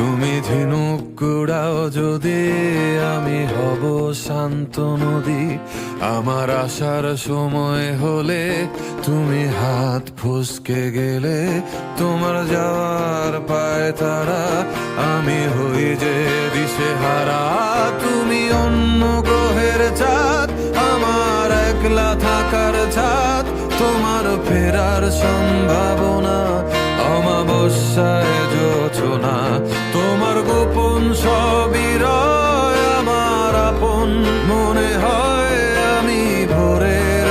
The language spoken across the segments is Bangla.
তুমি ঝিনুক গুড়াও যদি আমি হব শান্ত নদী। আমার আসার সময় হলে তুমি হাত ফুসকে গেলে তোমার যাওয়ার পায় তারা। আমি হই যে দিশে হারা তুমি অন্য গ্রহের চাঁদ। আমার একলা থাকার ছাদ, তোমার ফেরার সম্ভাবনা। অমাবস্যায় যোচনা আপন মনে হয় আমি ভোরের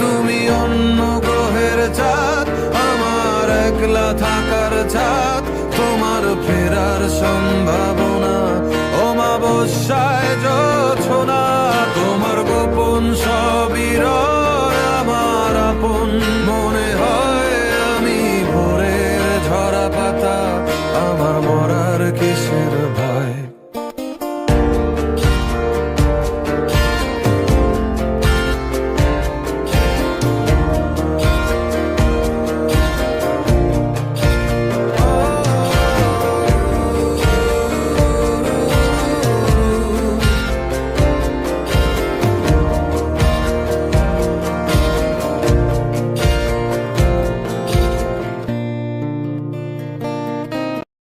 তুমি অন্য গ্রহের চাঁদ, আমার একলা থাকার তোমার ফেরার সম্ভাবনা অমাবস্যায় তোমার গোপন সব